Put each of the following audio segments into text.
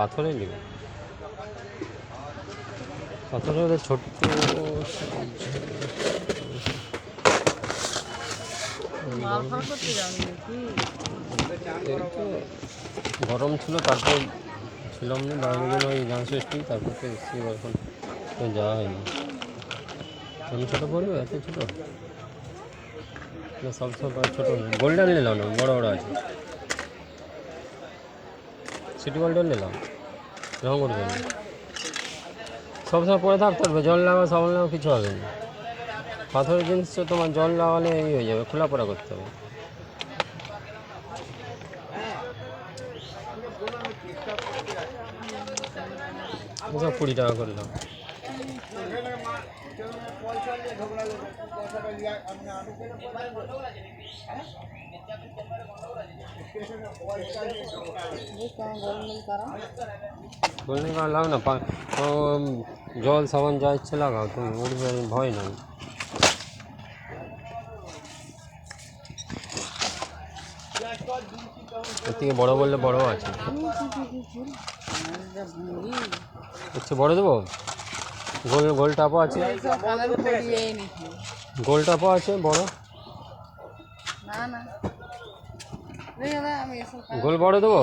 পাথরে নেবে পাথরের ওদের ছোট্ট গরম ছিল তারপর ছিলাম না গেলে ওই ডান্স ফেস্টিভ তারপর তো এসেছি এখন তো যাওয়া হয়নি। তুমি ছোটো পড়বে এত ছোটো? না সব সব ছোটো গোল্ডেন নিলাম না বড় বড় আছে। সিটি গোল্ডেন নিলাম রঙ করবে না সবসময় পরে থাকতে হবে, জল লাগা সাবান লাগা কিছু হবে না। পাথরের জিনিস তো তোমার জল লাগালে এই হয়ে যাবে, খোলা পড়া করতে হবে। কুড়ি টাকা করলাম লাগ না জল সাবান যা ইচ্ছে লাগাও তুমি উঠবে ভয় নাই। এর থেকে বড় বললে বড় আছে। হচ্ছে বড় দেবো? গোল গোল টাপও আছে। গোল টাপও আছে বড়। গোল বড় দেবো?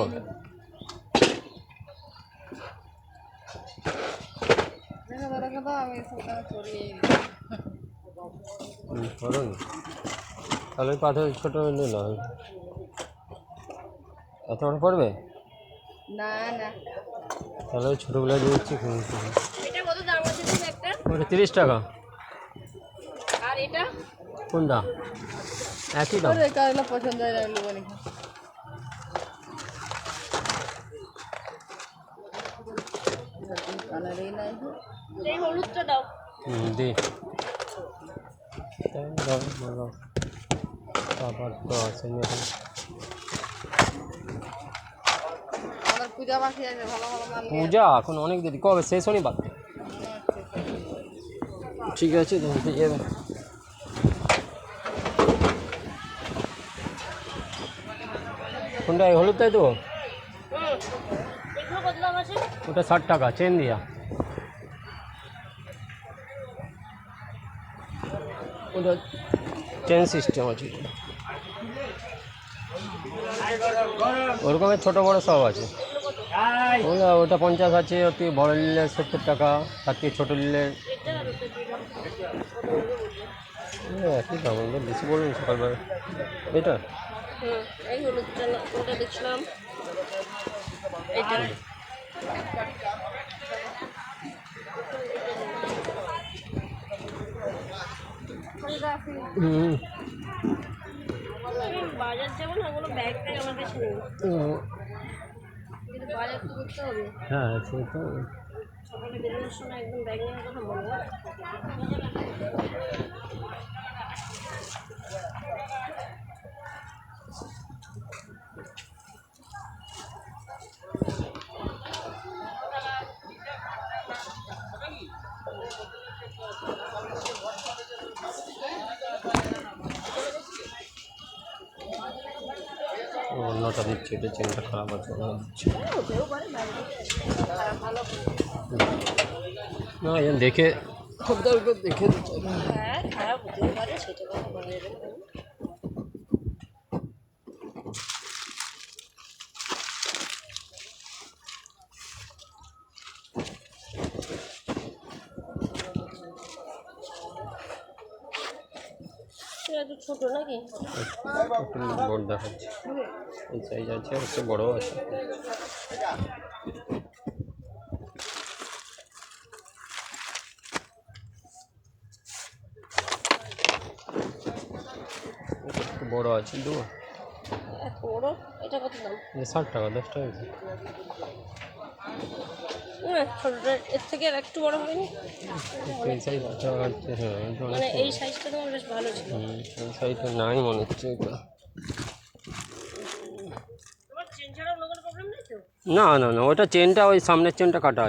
তাহলে ওই পাথর ছোটো নিল এত বড় পড়বে? না না। তাহলে ওই ছোটোগুলো দিয়ে দিচ্ছি কিনে কিনে। এটা কত দাম আছে তুমি একটা ওটা তিরিশ টাকা। আর এটা? কোনটা? একই দাম। পছন্দ হয় হলুদটা দাও। দি। তারপর তো আছে পূজা এখন অনেক দেরি। কবে? শেষ শনিবার। ঠিক আছে, তুমি পেয়ে যাবে কোনটা, এই হলুদটাই তো? ওটা ষাট টাকা, চেন দিয়া। ওটা চেন সিস্টেম আছে। ওরকমের ছোটো বড়ো সব আছে। ওটা ওটা পঞ্চাশ আছে ওর বড় বড়ো নিলে সত্তর টাকা তার থেকে ছোটো নিলে একই দাম বেশি বলুন সকালবেলা। এটা? এই হলুদটা না- দেখছিলাম হুম। বাজার যাব না কোনো ব্যাগ আমার কাছে নেই। হুম, সে তো করতে অন্যটা এটা চেনটা খারাপ আছে না দেখে দেখে হ্যাঁ খারাপ হতে পারে সেটা ছোট নাকি? একটু বড় দেখাচ্ছে। এই সাইজ আছে হচ্ছে বড় আছে। এটা একটু বড় আছে এত বড়? এটা কত দাম? ষাট টাকা দশ টাকা। ছোটটা এর থেকে আর একটু বড় হয়নি। হ্যাঁ মানে এই সাইজটা তোমার বেশ ভালো ছিল। এই সাইজটা নাই মনে হচ্ছে না না না ওটা চেনটা ওই সামনের চেনটা কাটা আছে।